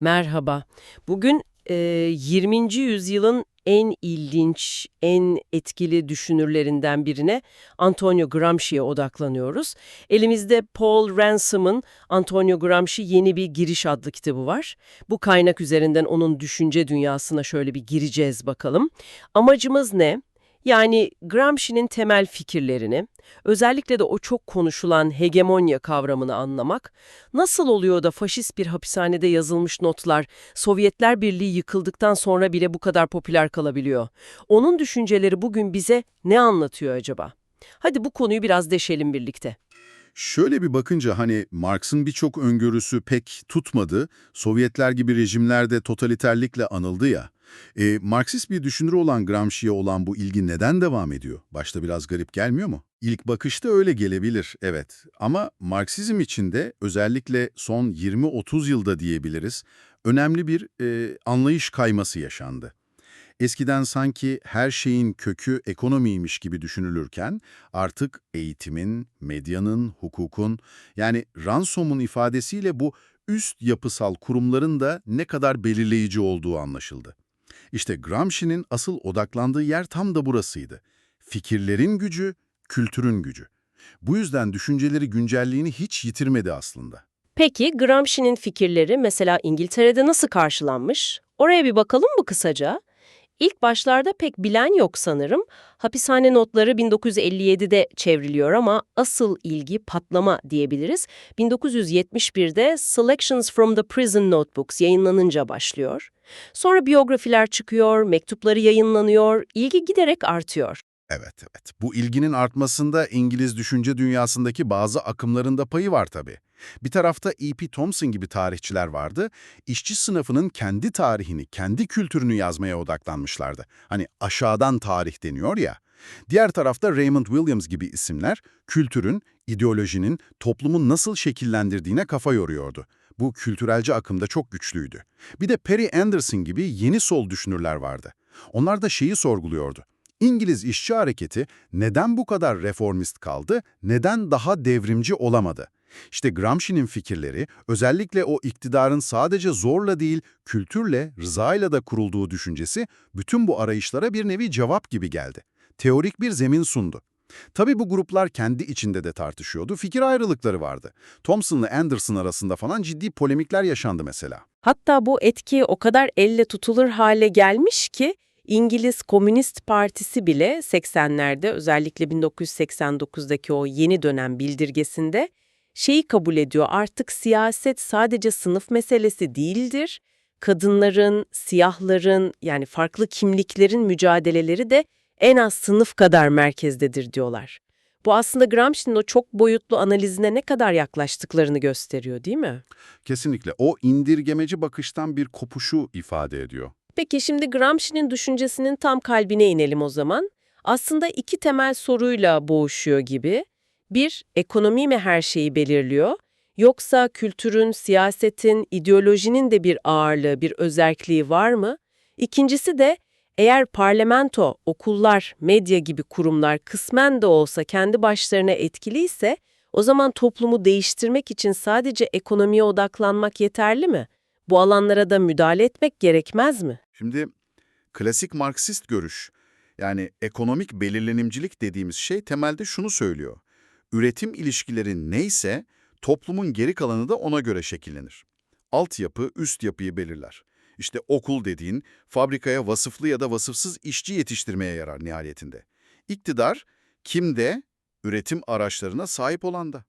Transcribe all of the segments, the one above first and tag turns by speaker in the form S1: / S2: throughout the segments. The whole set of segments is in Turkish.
S1: Merhaba. Bugün e, 20. yüzyılın en ilginç, en etkili düşünürlerinden birine Antonio Gramsci'ye odaklanıyoruz. Elimizde Paul Ransom'ın Antonio Gramsci Yeni Bir Giriş adlı kitabı var. Bu kaynak üzerinden onun düşünce dünyasına şöyle bir gireceğiz bakalım. Amacımız ne? Yani Gramsci'nin temel fikirlerini, özellikle de o çok konuşulan hegemonya kavramını anlamak, nasıl oluyor da faşist bir hapishanede yazılmış notlar Sovyetler Birliği yıkıldıktan sonra bile bu kadar popüler kalabiliyor? Onun düşünceleri bugün bize ne anlatıyor acaba? Hadi bu konuyu biraz deşelim birlikte.
S2: Şöyle bir bakınca hani Marx'ın birçok öngörüsü pek tutmadı, Sovyetler gibi rejimlerde totaliterlikle anıldı ya. E, Marksist bir düşünür olan Gramsci'ye olan bu ilgi neden devam ediyor? Başta biraz garip gelmiyor mu? İlk bakışta öyle gelebilir, evet. Ama Marksizm içinde özellikle son 20-30 yılda diyebiliriz, önemli bir e, anlayış kayması yaşandı. Eskiden sanki her şeyin kökü ekonomiymiş gibi düşünülürken artık eğitimin, medyanın, hukukun yani Ransom'un ifadesiyle bu üst yapısal kurumların da ne kadar belirleyici olduğu anlaşıldı. İşte Gramsci'nin asıl odaklandığı yer tam da burasıydı. Fikirlerin gücü, kültürün gücü. Bu yüzden düşünceleri güncelliğini hiç yitirmedi aslında.
S1: Peki Gramsci'nin fikirleri mesela İngiltere'de nasıl karşılanmış? Oraya bir bakalım mı kısaca? İlk başlarda pek bilen yok sanırım. Hapishane notları 1957'de çevriliyor ama asıl ilgi patlama diyebiliriz. 1971'de Selections from the Prison Notebooks yayınlanınca başlıyor. Sonra biyografiler çıkıyor, mektupları yayınlanıyor, ilgi giderek artıyor.
S2: Evet, evet. Bu ilginin artmasında İngiliz düşünce dünyasındaki bazı akımların da payı var tabii. Bir tarafta E.P. Thompson gibi tarihçiler vardı, işçi sınıfının kendi tarihini, kendi kültürünü yazmaya odaklanmışlardı. Hani aşağıdan tarih deniyor ya. Diğer tarafta Raymond Williams gibi isimler, kültürün, ideolojinin toplumu nasıl şekillendirdiğine kafa yoruyordu. Bu kültürelci akımda çok güçlüydü. Bir de Perry Anderson gibi yeni sol düşünürler vardı. Onlar da şeyi sorguluyordu. İngiliz işçi hareketi neden bu kadar reformist kaldı, neden daha devrimci olamadı? İşte Gramsci'nin fikirleri özellikle o iktidarın sadece zorla değil, kültürle, rızayla da kurulduğu düşüncesi bütün bu arayışlara bir nevi cevap gibi geldi. Teorik bir zemin sundu. Tabii bu gruplar kendi içinde de tartışıyordu, fikir ayrılıkları vardı. Thompson'la Anderson arasında falan ciddi polemikler yaşandı mesela.
S1: Hatta bu etki o kadar elle tutulur hale gelmiş ki İngiliz Komünist Partisi bile 80'lerde özellikle 1989'daki o yeni dönem bildirgesinde şeyi kabul ediyor artık siyaset sadece sınıf meselesi değildir. Kadınların, siyahların yani farklı kimliklerin mücadeleleri de en az sınıf kadar merkezdedir diyorlar. Bu aslında Gramsci'nin o çok boyutlu analizine ne kadar yaklaştıklarını gösteriyor değil mi?
S2: Kesinlikle o indirgemeci bakıştan bir kopuşu ifade ediyor.
S1: Peki şimdi Gramsci'nin düşüncesinin tam kalbine inelim o zaman. Aslında iki temel soruyla boğuşuyor gibi. Bir, ekonomi mi her şeyi belirliyor? Yoksa kültürün, siyasetin, ideolojinin de bir ağırlığı, bir özerkliği var mı? İkincisi de eğer parlamento, okullar, medya gibi kurumlar kısmen de olsa kendi başlarına etkiliyse, o zaman toplumu değiştirmek için sadece ekonomiye odaklanmak yeterli mi? Bu alanlara da müdahale etmek gerekmez mi?
S2: Şimdi klasik Marksist görüş, yani ekonomik belirlenimcilik dediğimiz şey temelde şunu söylüyor. Üretim ilişkileri neyse toplumun geri kalanı da ona göre şekillenir. Altyapı üst yapıyı belirler. İşte okul dediğin fabrikaya vasıflı ya da vasıfsız işçi yetiştirmeye yarar nihayetinde. İktidar kimde? Üretim araçlarına sahip olanda.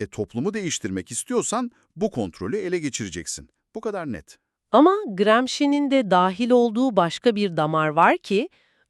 S2: E toplumu değiştirmek istiyorsan bu kontrolü ele geçireceksin. Bu kadar net.
S1: Ama Gramsci'nin de dahil olduğu başka bir damar var ki,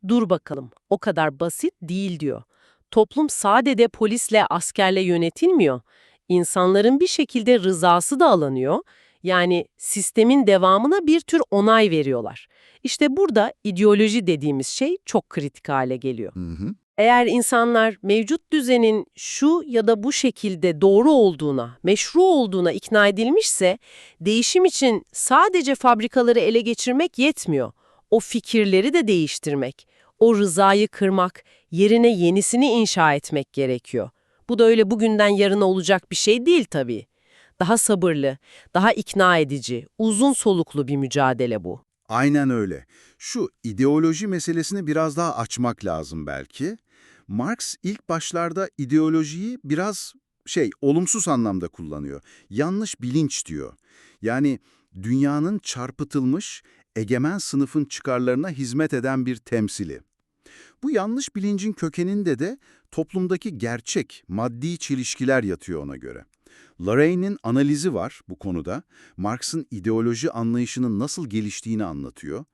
S1: dur bakalım o kadar basit değil diyor. Toplum sadece polisle, askerle yönetilmiyor. İnsanların bir şekilde rızası da alınıyor. Yani sistemin devamına bir tür onay veriyorlar. İşte burada ideoloji dediğimiz şey çok kritik hale geliyor.
S2: Hı hı.
S1: Eğer insanlar mevcut düzenin şu ya da bu şekilde doğru olduğuna, meşru olduğuna ikna edilmişse, değişim için sadece fabrikaları ele geçirmek yetmiyor. O fikirleri de değiştirmek, o rızayı kırmak, yerine yenisini inşa etmek gerekiyor. Bu da öyle bugünden yarına olacak bir şey değil tabii. Daha sabırlı, daha ikna edici, uzun soluklu bir mücadele bu.
S2: Aynen öyle. Şu ideoloji meselesini biraz daha açmak lazım belki. Marx ilk başlarda ideolojiyi biraz şey olumsuz anlamda kullanıyor. Yanlış bilinç diyor. Yani dünyanın çarpıtılmış, egemen sınıfın çıkarlarına hizmet eden bir temsili. Bu yanlış bilincin kökeninde de toplumdaki gerçek, maddi çelişkiler yatıyor ona göre. Larraín'in analizi var bu konuda. Marx'ın ideoloji anlayışının nasıl geliştiğini anlatıyor.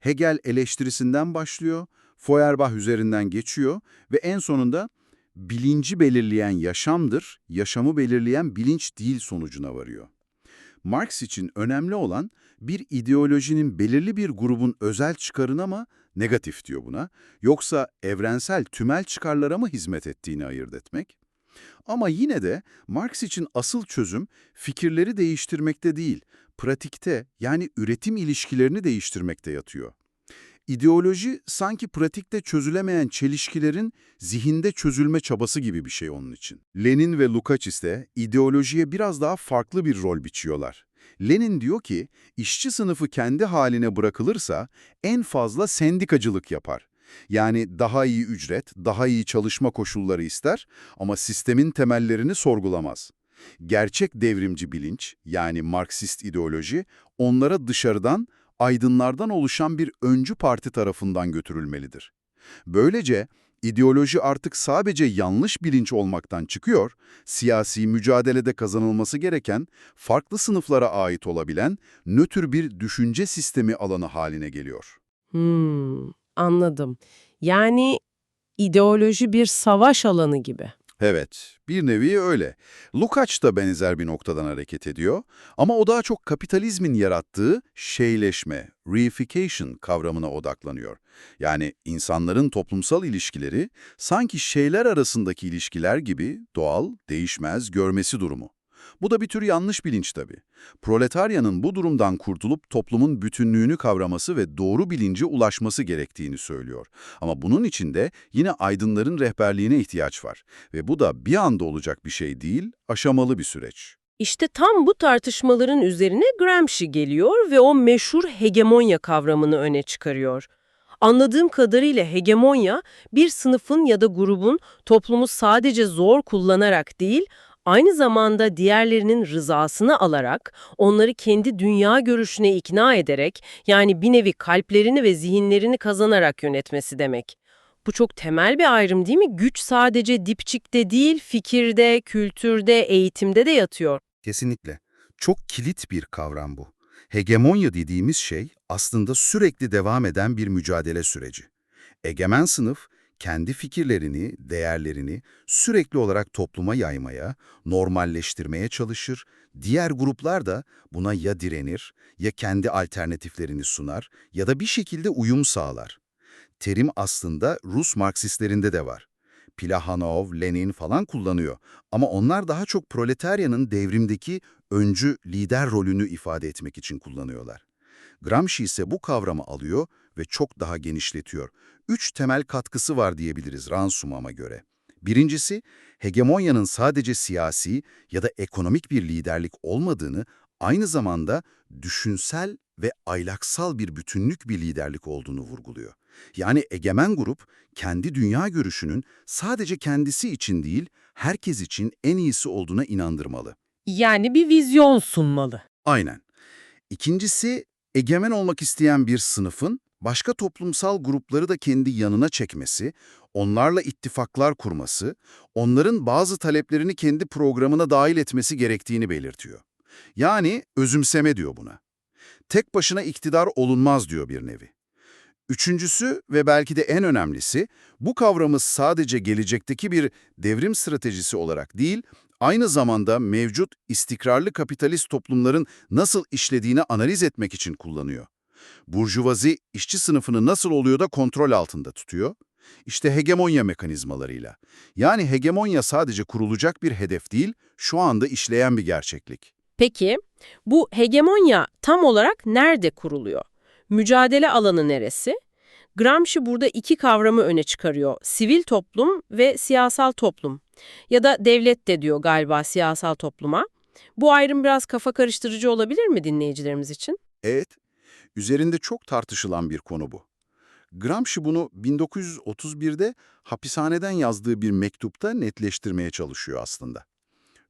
S2: Hegel eleştirisinden başlıyor, Feuerbach üzerinden geçiyor ve en sonunda bilinci belirleyen yaşamdır, yaşamı belirleyen bilinç değil sonucuna varıyor. Marx için önemli olan bir ideolojinin belirli bir grubun özel çıkarına mı, negatif diyor buna, yoksa evrensel tümel çıkarlara mı hizmet ettiğini ayırt etmek. Ama yine de Marx için asıl çözüm fikirleri değiştirmekte değil, pratikte yani üretim ilişkilerini değiştirmekte yatıyor. İdeoloji sanki pratikte çözülemeyen çelişkilerin zihinde çözülme çabası gibi bir şey onun için. Lenin ve Lukács ise ideolojiye biraz daha farklı bir rol biçiyorlar. Lenin diyor ki, işçi sınıfı kendi haline bırakılırsa en fazla sendikacılık yapar. Yani daha iyi ücret, daha iyi çalışma koşulları ister ama sistemin temellerini sorgulamaz. Gerçek devrimci bilinç, yani Marksist ideoloji, onlara dışarıdan, aydınlardan oluşan bir öncü parti tarafından götürülmelidir. Böylece ideoloji artık sadece yanlış bilinç olmaktan çıkıyor, siyasi mücadelede kazanılması gereken, farklı sınıflara ait olabilen, nötr bir düşünce sistemi alanı haline geliyor.
S1: Hmm, anladım. Yani ideoloji bir savaş alanı gibi.
S2: Evet, bir nevi öyle. Lukács da benzer bir noktadan hareket ediyor ama o daha çok kapitalizmin yarattığı şeyleşme, reification kavramına odaklanıyor. Yani insanların toplumsal ilişkileri sanki şeyler arasındaki ilişkiler gibi doğal, değişmez görmesi durumu. Bu da bir tür yanlış bilinç tabii. Proletaryanın bu durumdan kurtulup toplumun bütünlüğünü kavraması ve doğru bilince ulaşması gerektiğini söylüyor. Ama bunun için de yine aydınların rehberliğine ihtiyaç var. Ve bu da bir anda olacak bir şey değil, aşamalı bir süreç.
S1: İşte tam bu tartışmaların üzerine Gramsci geliyor ve o meşhur hegemonya kavramını öne çıkarıyor. Anladığım kadarıyla hegemonya, bir sınıfın ya da grubun toplumu sadece zor kullanarak değil, aynı zamanda diğerlerinin rızasını alarak, onları kendi dünya görüşüne ikna ederek, yani bir nevi kalplerini ve zihinlerini kazanarak yönetmesi demek. Bu çok temel bir ayrım değil mi? Güç sadece dipçikte değil, fikirde, kültürde, eğitimde de yatıyor.
S2: Kesinlikle. Çok kilit bir kavram bu. Hegemonya dediğimiz şey aslında sürekli devam eden bir mücadele süreci. Egemen sınıf kendi fikirlerini, değerlerini sürekli olarak topluma yaymaya, normalleştirmeye çalışır. Diğer gruplar da buna ya direnir, ya kendi alternatiflerini sunar ya da bir şekilde uyum sağlar. Terim aslında Rus Marksistlerinde de var. Plahanov, Lenin falan kullanıyor. Ama onlar daha çok proletaryanın devrimdeki öncü lider rolünü ifade etmek için kullanıyorlar. Gramsci ise bu kavramı alıyor ve çok daha genişletiyor. Üç temel katkısı var diyebiliriz Ransumam'a göre. Birincisi, hegemonyanın sadece siyasi ya da ekonomik bir liderlik olmadığını, aynı zamanda düşünsel ve aylaksal bir bütünlük bir liderlik olduğunu vurguluyor. Yani egemen grup, kendi dünya görüşünün sadece kendisi için değil, herkes için en iyisi olduğuna inandırmalı.
S1: Yani bir vizyon sunmalı.
S2: Aynen. İkincisi, egemen olmak isteyen bir sınıfın başka toplumsal grupları da kendi yanına çekmesi, onlarla ittifaklar kurması, onların bazı taleplerini kendi programına dahil etmesi gerektiğini belirtiyor. Yani özümseme diyor buna. Tek başına iktidar olunmaz diyor bir nevi. Üçüncüsü ve belki de en önemlisi, bu kavramı sadece gelecekteki bir devrim stratejisi olarak değil, aynı zamanda mevcut istikrarlı kapitalist toplumların nasıl işlediğini analiz etmek için kullanıyor. Burjuvazi işçi sınıfını nasıl oluyor da kontrol altında tutuyor? İşte hegemonya mekanizmalarıyla. Yani hegemonya sadece kurulacak bir hedef değil, şu anda işleyen bir gerçeklik.
S1: Peki, bu hegemonya tam olarak nerede kuruluyor? Mücadele alanı neresi? Gramsci burada iki kavramı öne çıkarıyor. Sivil toplum ve siyasal toplum. Ya da devlet de diyor galiba siyasal topluma. Bu ayrım biraz kafa karıştırıcı olabilir mi dinleyicilerimiz için?
S3: Evet, üzerinde çok tartışılan bir konu bu. Gramsci bunu 1931'de hapishaneden yazdığı bir mektupta netleştirmeye çalışıyor aslında.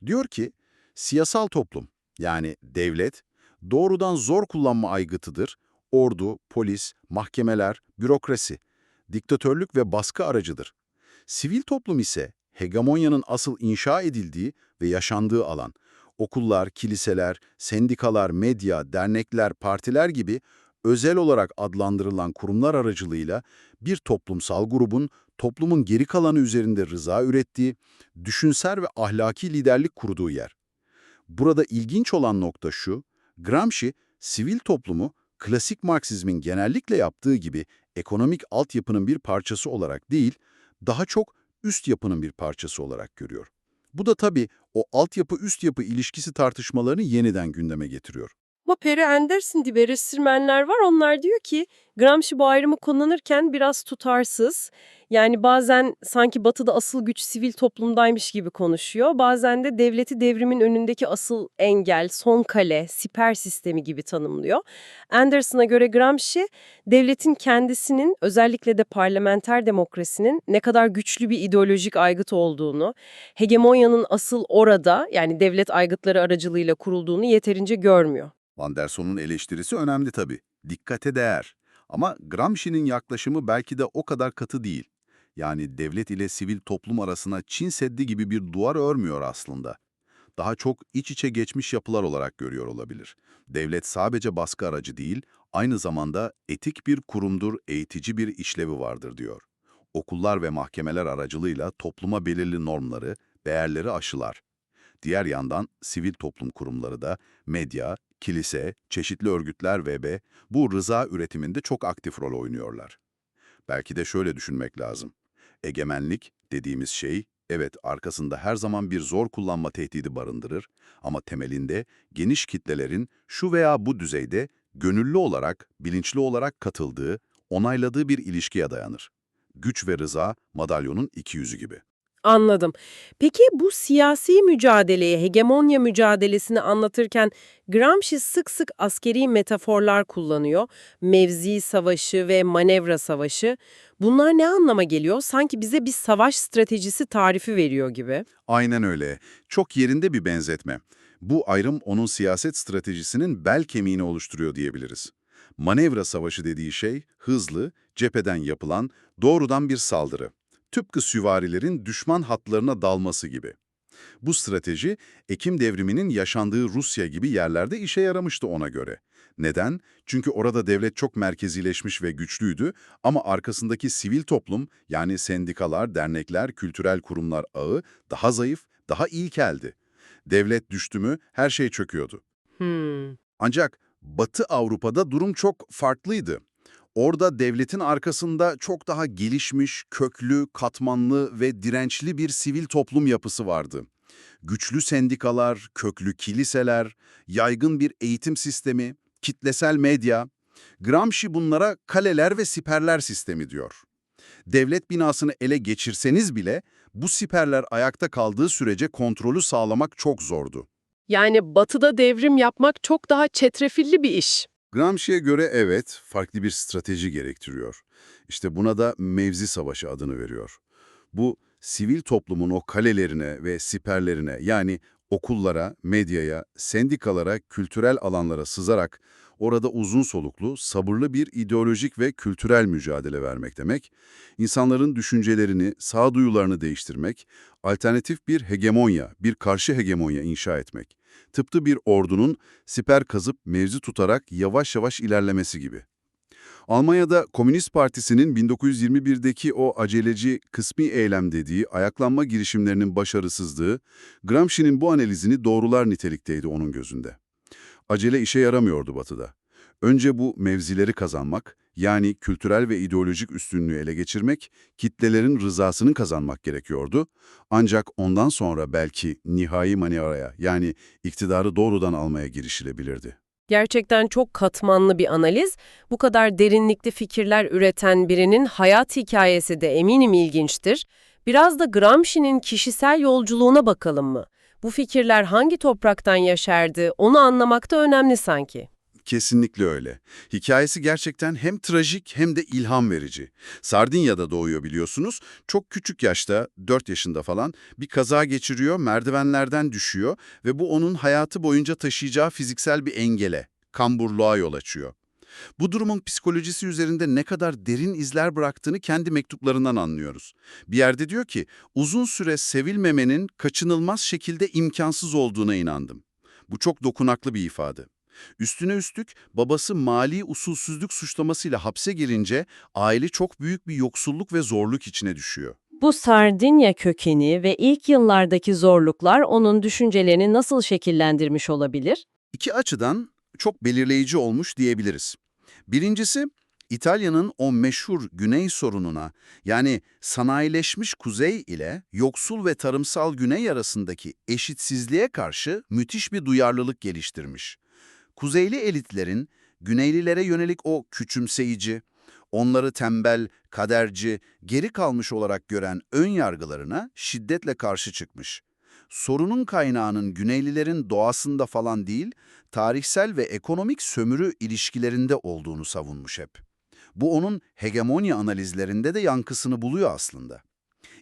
S3: Diyor ki, siyasal toplum yani devlet doğrudan zor kullanma aygıtıdır, ordu, polis, mahkemeler, bürokrasi, diktatörlük ve baskı aracıdır. Sivil toplum ise hegemonyanın asıl inşa edildiği ve yaşandığı alan. Okullar, kiliseler, sendikalar, medya, dernekler, partiler gibi özel olarak adlandırılan kurumlar aracılığıyla bir toplumsal grubun toplumun geri kalanı üzerinde rıza ürettiği, düşünsel ve ahlaki liderlik kurduğu yer. Burada ilginç olan nokta şu, Gramsci, sivil toplumu klasik Marksizmin genellikle yaptığı gibi ekonomik altyapının bir parçası olarak değil, daha çok üst yapının bir parçası olarak görüyor. Bu da tabii o altyapı-üst yapı ilişkisi tartışmalarını yeniden gündeme getiriyor.
S1: Ama Perry Anderson gibi eleştirmenler var. Onlar diyor ki Gramsci bu ayrımı kullanırken biraz tutarsız. Yani bazen sanki batıda asıl güç sivil toplumdaymış gibi konuşuyor. Bazen de devleti devrimin önündeki asıl engel, son kale, siper sistemi gibi tanımlıyor. Anderson'a göre Gramsci, devletin kendisinin özellikle de parlamenter demokrasinin ne kadar güçlü bir ideolojik aygıt olduğunu, hegemonyanın asıl orada yani devlet aygıtları aracılığıyla kurulduğunu yeterince görmüyor.
S2: Anderson'un eleştirisi önemli tabii. Dikkate değer. Ama Gramsci'nin yaklaşımı belki de o kadar katı değil. Yani devlet ile sivil toplum arasına Çin Seddi gibi bir duvar örmüyor aslında. Daha çok iç içe geçmiş yapılar olarak görüyor olabilir. Devlet sadece baskı aracı değil, aynı zamanda etik bir kurumdur, eğitici bir işlevi vardır diyor. Okullar ve mahkemeler aracılığıyla topluma belirli normları, değerleri aşılar. Diğer yandan sivil toplum kurumları da medya, kilise, çeşitli örgütler ve bu rıza üretiminde çok aktif rol oynuyorlar. Belki de şöyle düşünmek lazım. Egemenlik dediğimiz şey, evet arkasında her zaman bir zor kullanma tehdidi barındırır ama temelinde geniş kitlelerin şu veya bu düzeyde gönüllü olarak, bilinçli olarak katıldığı, onayladığı bir ilişkiye dayanır. Güç ve rıza madalyonun iki yüzü gibi.
S1: Anladım. Peki bu siyasi mücadeleye, hegemonya mücadelesini anlatırken Gramsci sık sık askeri metaforlar kullanıyor. Mevzi savaşı ve manevra savaşı. Bunlar ne anlama geliyor? Sanki bize bir savaş stratejisi tarifi veriyor gibi.
S2: Aynen öyle. Çok yerinde bir benzetme. Bu ayrım onun siyaset stratejisinin bel kemiğini oluşturuyor diyebiliriz. Manevra savaşı dediği şey hızlı, cepheden yapılan doğrudan bir saldırı. Tıpkı süvarilerin düşman hatlarına dalması gibi. Bu strateji Ekim devriminin yaşandığı Rusya gibi yerlerde işe yaramıştı ona göre. Neden? Çünkü orada devlet çok merkezileşmiş ve güçlüydü ama arkasındaki sivil toplum yani sendikalar, dernekler, kültürel kurumlar ağı daha zayıf, daha ilkeldi. Devlet düştü mü her şey çöküyordu.
S1: Hmm.
S2: Ancak Batı Avrupa'da durum çok farklıydı. Orada devletin arkasında çok daha gelişmiş, köklü, katmanlı ve dirençli bir sivil toplum yapısı vardı. Güçlü sendikalar, köklü kiliseler, yaygın bir eğitim sistemi, kitlesel medya. Gramsci bunlara kaleler ve siperler sistemi diyor. Devlet binasını ele geçirseniz bile bu siperler ayakta kaldığı sürece kontrolü sağlamak çok zordu.
S1: Yani batıda devrim yapmak çok daha çetrefilli bir iş.
S2: Gramsci'ye göre evet, farklı bir strateji gerektiriyor. İşte buna da mevzi savaşı adını veriyor. Bu, sivil toplumun o kalelerine ve siperlerine yani okullara, medyaya, sendikalara, kültürel alanlara sızarak orada uzun soluklu, sabırlı bir ideolojik ve kültürel mücadele vermek demek, insanların düşüncelerini, sağduyularını değiştirmek, alternatif bir hegemonya, bir karşı hegemonya inşa etmek. Tıpkı bir ordunun siper kazıp mevzi tutarak yavaş yavaş ilerlemesi gibi. Almanya'da Komünist Partisi'nin 1921'deki o aceleci kısmi eylem dediği ayaklanma girişimlerinin başarısızlığı, Gramsci'nin bu analizini doğrular nitelikteydi onun gözünde. Acele işe yaramıyordu Batı'da. Önce bu mevzileri kazanmak, yani kültürel ve ideolojik üstünlüğü ele geçirmek, kitlelerin rızasını kazanmak gerekiyordu. Ancak ondan sonra belki nihai manevraya, yani iktidarı doğrudan almaya girişilebilirdi.
S1: Gerçekten çok katmanlı bir analiz. Bu kadar derinlikli fikirler üreten birinin hayat hikayesi de eminim ilginçtir. Biraz da Gramsci'nin kişisel yolculuğuna bakalım mı? Bu fikirler hangi topraktan yaşardı onu anlamak da önemli sanki.
S2: Kesinlikle öyle. Hikayesi gerçekten hem trajik hem de ilham verici. Sardinya'da doğuyor biliyorsunuz. Çok küçük yaşta, 4 yaşında falan bir kaza geçiriyor, merdivenlerden düşüyor ve bu onun hayatı boyunca taşıyacağı fiziksel bir engele, kamburluğa yol açıyor. Bu durumun psikolojisi üzerinde ne kadar derin izler bıraktığını kendi mektuplarından anlıyoruz. Bir yerde diyor ki, uzun süre sevilmemenin kaçınılmaz şekilde imkansız olduğuna inandım. Bu çok dokunaklı bir ifade. Üstüne üstlük babası mali usulsüzlük suçlamasıyla hapse girince aile çok büyük bir yoksulluk ve zorluk içine düşüyor.
S4: Bu Sardinya kökeni ve ilk yıllardaki zorluklar onun düşüncelerini nasıl şekillendirmiş olabilir?
S2: İki açıdan çok belirleyici olmuş diyebiliriz. Birincisi, İtalya'nın o meşhur güney sorununa yani sanayileşmiş kuzey ile yoksul ve tarımsal güney arasındaki eşitsizliğe karşı müthiş bir duyarlılık geliştirmiş. Kuzeyli elitlerin güneylilere yönelik o küçümseyici, onları tembel, kaderci, geri kalmış olarak gören ön yargılarına şiddetle karşı çıkmış. Sorunun kaynağının Güneylilerin doğasında falan değil, tarihsel ve ekonomik sömürü ilişkilerinde olduğunu savunmuş hep. Bu onun hegemonya analizlerinde de yankısını buluyor aslında.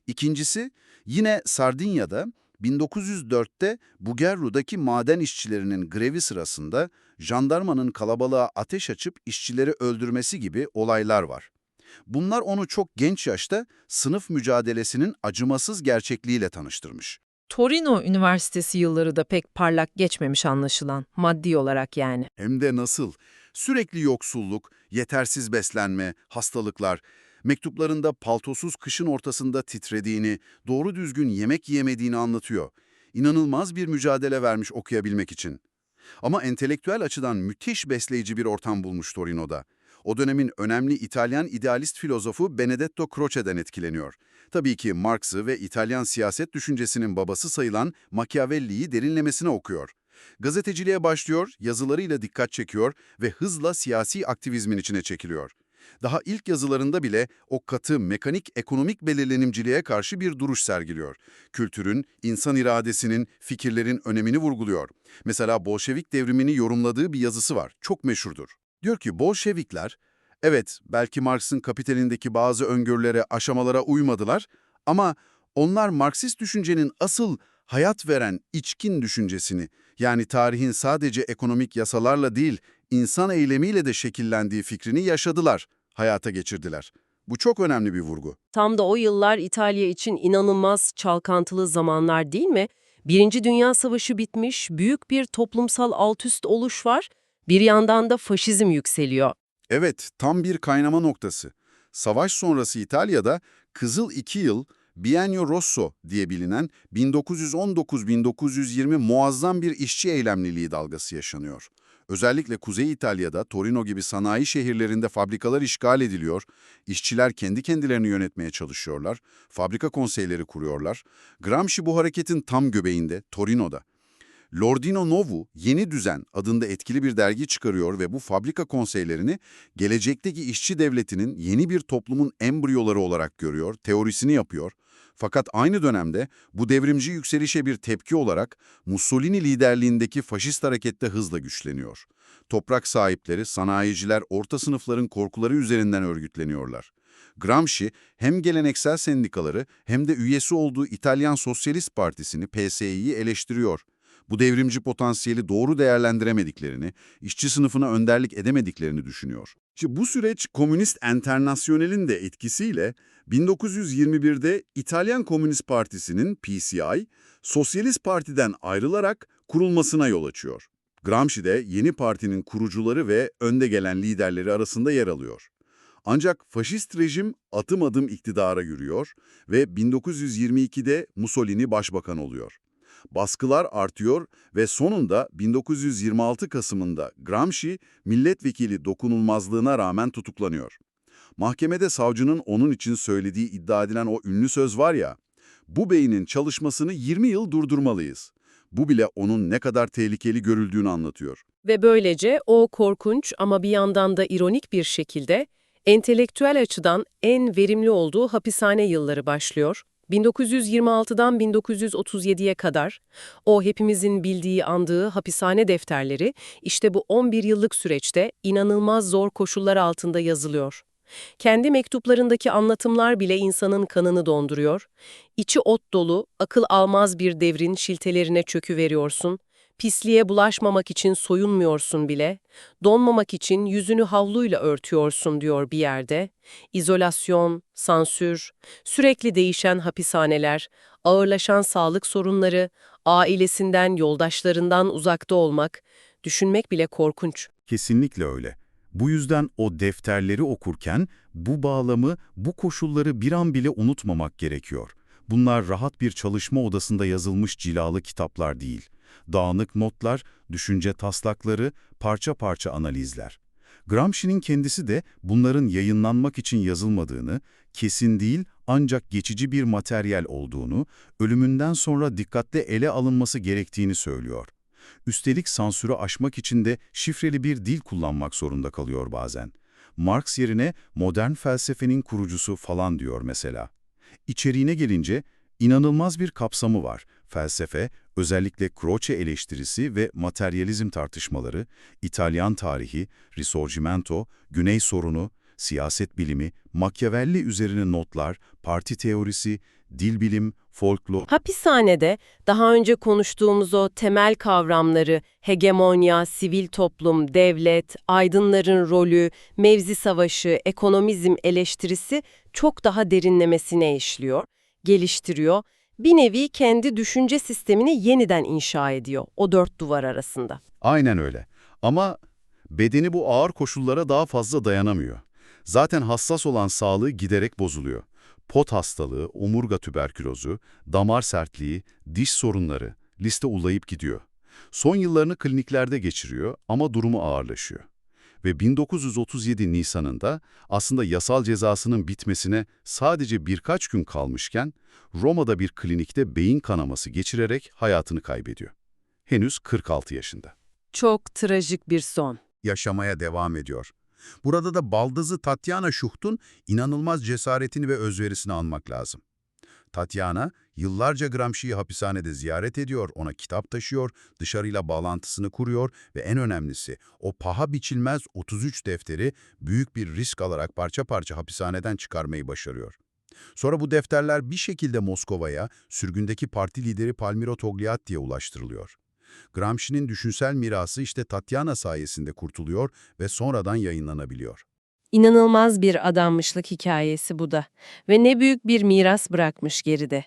S2: İkincisi, yine Sardinya'da 1904'te Bugerru'daki maden işçilerinin grevi sırasında jandarmanın kalabalığa ateş açıp işçileri öldürmesi gibi olaylar var. Bunlar onu çok genç yaşta sınıf mücadelesinin acımasız gerçekliğiyle tanıştırmış.
S5: Torino Üniversitesi yılları da pek parlak geçmemiş anlaşılan, maddi olarak yani.
S2: Hem de nasıl? Sürekli yoksulluk, yetersiz beslenme, hastalıklar, mektuplarında paltosuz kışın ortasında titrediğini, doğru düzgün yemek yiyemediğini anlatıyor. İnanılmaz bir mücadele vermiş okuyabilmek için. Ama entelektüel açıdan müthiş besleyici bir ortam bulmuş Torino'da. O dönemin önemli İtalyan idealist filozofu Benedetto Croce'den etkileniyor. Tabii ki Marx'ı ve İtalyan siyaset düşüncesinin babası sayılan Machiavelli'yi derinlemesine okuyor. Gazeteciliğe başlıyor, yazılarıyla dikkat çekiyor ve hızla siyasi aktivizmin içine çekiliyor. Daha ilk yazılarında bile o katı, mekanik, ekonomik belirlenimciliğe karşı bir duruş sergiliyor. Kültürün, insan iradesinin, fikirlerin önemini vurguluyor. Mesela Bolşevik devrimini yorumladığı bir yazısı var, çok meşhurdur. Diyor ki Bolşevikler, evet belki Marx'ın kapitalindeki bazı öngörülere, aşamalara uymadılar ama onlar Marksist düşüncenin asıl hayat veren içkin düşüncesini, yani tarihin sadece ekonomik yasalarla değil, insan eylemiyle de şekillendiği fikrini yaşadılar, hayata geçirdiler. Bu çok önemli bir vurgu.
S1: Tam da o yıllar İtalya için inanılmaz çalkantılı zamanlar değil mi? Birinci Dünya Savaşı bitmiş, büyük bir toplumsal altüst oluş var. Bir yandan da faşizm yükseliyor.
S2: Evet, tam bir kaynama noktası. Savaş sonrası İtalya'da Kızıl İki Yıl, Biennio Rosso diye bilinen 1919-1920 muazzam bir işçi eylemliliği dalgası yaşanıyor. Özellikle Kuzey İtalya'da Torino gibi sanayi şehirlerinde fabrikalar işgal ediliyor, işçiler kendi kendilerini yönetmeye çalışıyorlar, fabrika konseyleri kuruyorlar. Gramsci bu hareketin tam göbeğinde, Torino'da. L'Ordino Novo, Yeni Düzen adında etkili bir dergi çıkarıyor ve bu fabrika konseylerini gelecekteki işçi devletinin yeni bir toplumun embriyoları olarak görüyor, teorisini yapıyor. Fakat aynı dönemde bu devrimci yükselişe bir tepki olarak Mussolini liderliğindeki faşist harekette hızla güçleniyor. Toprak sahipleri, sanayiciler, orta sınıfların korkuları üzerinden örgütleniyorlar. Gramsci hem geleneksel sendikaları hem de üyesi olduğu İtalyan Sosyalist Partisi'ni PSİ'yi eleştiriyor. Bu devrimci potansiyeli doğru değerlendiremediklerini, işçi sınıfına önderlik edemediklerini düşünüyor. İşte bu süreç Komünist Enternasyonel'in de etkisiyle 1921'de İtalyan Komünist Partisi'nin PCI, Sosyalist Parti'den ayrılarak kurulmasına yol açıyor. Gramsci de yeni partinin kurucuları ve önde gelen liderleri arasında yer alıyor. Ancak faşist rejim adım adım iktidara yürüyor ve 1922'de Mussolini başbakan oluyor. Baskılar artıyor ve sonunda 1926 Kasım'ında Gramsci milletvekili dokunulmazlığına rağmen tutuklanıyor. Mahkemede savcının onun için söylediği iddia edilen o ünlü söz var ya, bu beynin çalışmasını 20 yıl durdurmalıyız. Bu bile onun ne kadar tehlikeli görüldüğünü anlatıyor.
S1: Ve böylece o korkunç ama bir yandan da ironik bir şekilde entelektüel açıdan en verimli olduğu hapishane yılları başlıyor. 1926'dan 1937'ye kadar o hepimizin bildiği andığı hapishane defterleri işte bu 11 yıllık süreçte inanılmaz zor koşullar altında yazılıyor. Kendi mektuplarındaki anlatımlar bile insanın kanını donduruyor. İçi ot dolu, akıl almaz bir devrin şiltelerine çöküveriyorsun. Pisliğe bulaşmamak için soyunmuyorsun bile. Donmamak için yüzünü havluyla örtüyorsun diyor bir yerde. İzolasyon, sansür, sürekli değişen hapishaneler, ağırlaşan sağlık sorunları, ailesinden, yoldaşlarından uzakta olmak, düşünmek bile korkunç.
S2: Kesinlikle öyle. Bu yüzden o defterleri okurken bu bağlamı, bu koşulları bir an bile unutmamak gerekiyor. Bunlar rahat bir çalışma odasında yazılmış cilalı kitaplar değil. Dağınık notlar, düşünce taslakları, parça parça analizler. Gramsci'nin kendisi de bunların yayınlanmak için yazılmadığını, kesin değil ancak geçici bir materyal olduğunu, ölümünden sonra dikkatle ele alınması gerektiğini söylüyor. Üstelik sansürü aşmak için de şifreli bir dil kullanmak zorunda kalıyor bazen. Marx yerine modern felsefenin kurucusu falan diyor mesela. İçeriğine gelince inanılmaz bir kapsamı var. Felsefe, özellikle Croce eleştirisi ve materyalizm tartışmaları, İtalyan tarihi, Risorgimento, Güney sorunu, siyaset bilimi, Machiavelli üzerine notlar, parti teorisi, dil bilim, folklor,
S1: Hapishanede daha önce konuştuğumuz o temel kavramları, hegemonya, sivil toplum, devlet, aydınların rolü, mevzi savaşı, ekonomizm eleştirisi çok daha derinlemesine işliyor, geliştiriyor. Bir nevi kendi düşünce sistemini yeniden inşa ediyor o dört duvar arasında.
S2: Aynen öyle. Ama bedeni bu ağır koşullara daha fazla dayanamıyor. Zaten hassas olan sağlığı giderek bozuluyor. Pot hastalığı, omurga tüberkülozu, damar sertliği, diş sorunları, liste uzayıp gidiyor. Son yıllarını kliniklerde geçiriyor ama durumu ağırlaşıyor. Ve 1937 Nisan'ında aslında yasal cezasının bitmesine sadece birkaç gün kalmışken Roma'da bir klinikte beyin kanaması geçirerek hayatını kaybediyor. Henüz 46 yaşında
S1: Çok trajik bir son.
S6: yaşamaya devam ediyor. Burada da baldızı Tatyana Şuht'un inanılmaz cesaretini ve özverisini almak lazım. Tatyana, yıllarca Gramsci'yi hapishanede ziyaret ediyor, ona kitap taşıyor, dışarıyla bağlantısını kuruyor ve en önemlisi o paha biçilmez 33 defteri büyük bir risk alarak parça parça hapishaneden çıkarmayı başarıyor. Sonra bu defterler bir şekilde Moskova'ya, sürgündeki parti lideri Palmiro Togliatti'ye ulaştırılıyor. Gramsci'nin düşünsel mirası işte Tatyana sayesinde kurtuluyor ve sonradan yayınlanabiliyor.
S7: İnanılmaz bir adanmışlık hikayesi bu da ve ne büyük bir miras bırakmış geride.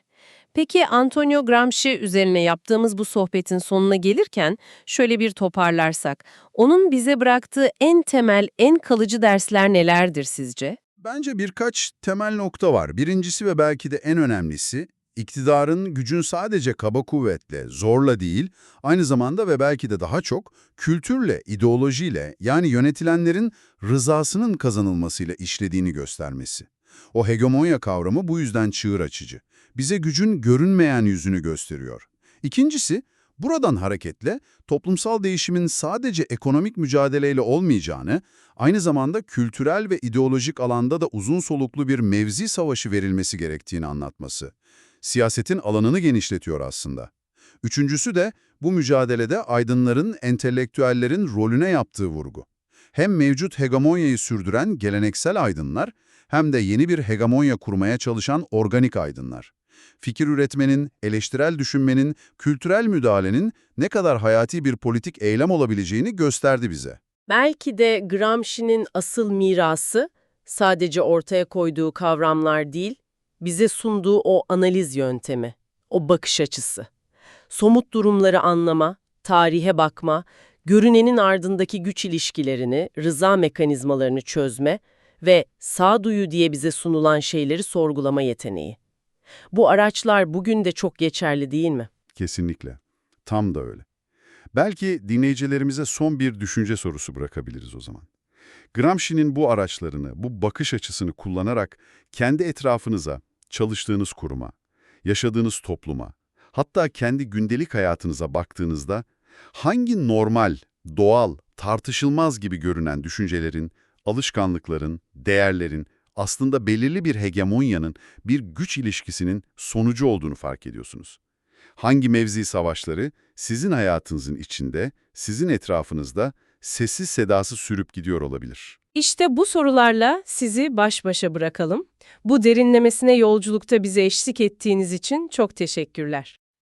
S7: Peki Antonio Gramsci üzerine yaptığımız bu sohbetin sonuna gelirken şöyle bir toparlarsak, onun bize bıraktığı en temel, en kalıcı dersler nelerdir sizce?
S6: Bence birkaç temel nokta var. Birincisi ve belki de en önemlisi, iktidarın gücün sadece kaba kuvvetle, zorla değil, aynı zamanda ve belki de daha çok kültürle, ideolojiyle yani yönetilenlerin rızasının kazanılmasıyla işlediğini göstermesi. O hegemonya kavramı bu yüzden çığır açıcı. Bize gücün görünmeyen yüzünü gösteriyor. İkincisi, buradan hareketle toplumsal değişimin sadece ekonomik mücadeleyle olmayacağını, aynı zamanda kültürel ve ideolojik alanda da uzun soluklu bir mevzi savaşı verilmesi gerektiğini anlatması. Siyasetin alanını genişletiyor aslında. Üçüncüsü de bu mücadelede aydınların, entelektüellerin rolüne yaptığı vurgu. Hem mevcut hegemonyayı sürdüren geleneksel aydınlar, hem de yeni bir hegemonya kurmaya çalışan organik aydınlar. Fikir üretmenin, eleştirel düşünmenin, kültürel müdahalenin ne kadar hayati bir politik eylem olabileceğini gösterdi bize.
S1: Belki de Gramsci'nin asıl mirası sadece ortaya koyduğu kavramlar değil, bize sunduğu o analiz yöntemi, o bakış açısı. Somut durumları anlama, tarihe bakma, görünenin ardındaki güç ilişkilerini, rıza mekanizmalarını çözme ve sağduyu diye bize sunulan şeyleri sorgulama yeteneği. Bu araçlar bugün de çok geçerli değil mi?
S2: Kesinlikle. Tam da öyle. Belki dinleyicilerimize son bir düşünce sorusu bırakabiliriz o zaman. Gramsci'nin bu araçlarını, bu bakış açısını kullanarak kendi etrafınıza, çalıştığınız kuruma, yaşadığınız topluma, hatta kendi gündelik hayatınıza baktığınızda hangi normal, doğal, tartışılmaz gibi görünen düşüncelerin, alışkanlıkların, değerlerin, aslında belirli bir hegemonyanın, bir güç ilişkisinin sonucu olduğunu fark ediyorsunuz. Hangi mevzi savaşları sizin hayatınızın içinde, sizin etrafınızda sessiz sedası sürüp gidiyor olabilir?
S1: İşte bu sorularla sizi baş başa bırakalım. Bu derinlemesine yolculukta bize eşlik ettiğiniz için çok teşekkürler.